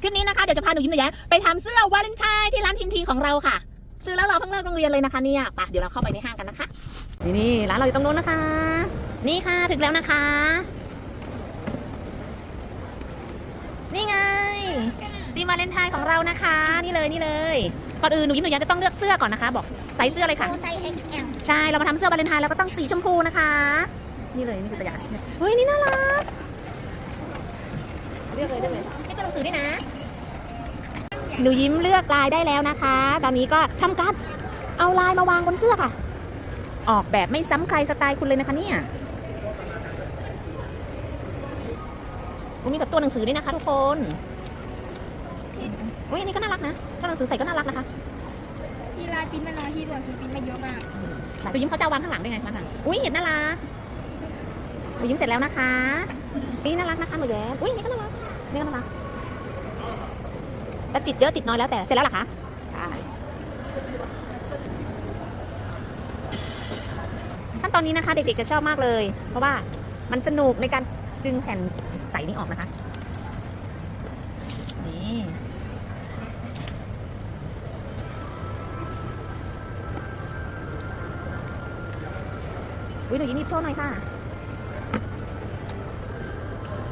คลิปนี้นะคะ เดี๋ยวจะพาหนูยิ้มหนูแย้มไปทำเสื้อวาเลนไทน์ที่ร้านทิมทีของเราค่ะซื้อแล้วเราเพิ่งเลิกโรงเรียนเลยนะคะเนี่ยไปเดี๋ยวเราเข้าไปในห้างกันนะคะ นี่นี่ร้านเราอยู่ตรงนู้นนะคะ นี่ค่ะถึงแล้วนะคะ นี่ไงดีวาเลนไทน์ของเรานะคะ นี่เลยนี่เลยก่อนอื่นหนูยิ้มหนูแย้มจะต้องเลือกเสื้อก่อนนะคะ บอกไซส์เสื้อเลยค่ะ ไซส์ XL ใช่เรามาทำเสื้อวาเลนไทน์เราก็ต้องสีชมพูนะคะ นี่เลยนี่คือตัวอย่างเฮ้ยนี่น่ารัก เลือกเลยได้เลยให้ตัวหนังสือด้วยนะ หนูยิ้มเลือกลายได้แล้วนะคะ ตอนนี้ก็ทำการเอาลายมาวางบนเสื้อค่ะ ออกแบบไม่ซ้ำใครสไตล์คุณเลยนะคะเนี่ยมีแบบตัวหนังสือด้วยนะคะทุกคนอุ้ยอันนี้ก็น่ารักนะตัวหนังสือใส่ก็น่ารักนะคะที่ลายปริ้นมาน้อยที่ส่วนซื้อปริ้นมาเยอะมากหนูยิ้มเขาจะเอาวางข้างหลังด้วยไงมาข้างหลังอุ้ยเห็นน่ารักหนูยิ้มเสร็จแล้วนะคะนี่น่ารักนะคะหนูแย้มอุ้ยนี่ก็น่ารัก นี่ก็น่ารักแต่ติดเยอะติดน้อยแล้วแต่เสร็จแล้วหรอคะขั้นตอนนี้นะคะ เด็กๆจะชอบมากเลย เพราะว่ามันสนุกในการดึงแผ่นใสนี้ออกนะคะนี่อุ้ยหนูยิ้มโชว์หน่อยค่ะ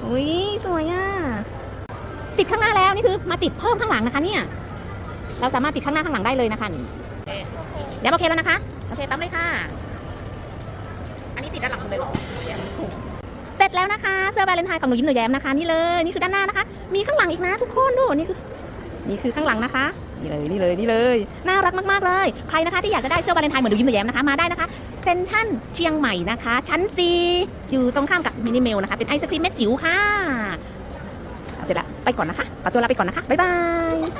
อุ้ยสวยอะ ติดข้างหน้าแล้วนี่คือมาติดเพิ่มข้างหลังนะคะเนี่ยเราสามารถติดข้างหน้าข้างหลังได้เลยนะคะนี่เดี๋ยวโอเคแล้วนะคะโอเคปั๊มเลยค่ะ อันนี้ติดด้านหลังเลยหรอเสร็จแล้วนะคะเสื้อวาเลนไทน์ของหนูยิ้มหนูแย้มนะคะนี่เลยนี่คือด้านหน้านะคะ มีข้างหลังอีกนะทุกคนดูนี่คือนี่คือข้างหลังนะคะนี่เลยนี่เลยนี่เลยน่ารักมากๆเลยใครนะคะที่อยากจะได้เสื้อวาเลนไทน์เหมือนหนูยิ้มหนูแย้มนะคะมาได้นะคะเซนทรันเชียงใหม่นะคะ ชั้นซีอยู่ตรงข้ามกับมินิเมลนะคะเป็นไอศครีมเม็ดจิ๋วค่ะ เสร็จละไปก่อนนะคะขอตัวลาไปก่อนนะคะบ๊ายบาย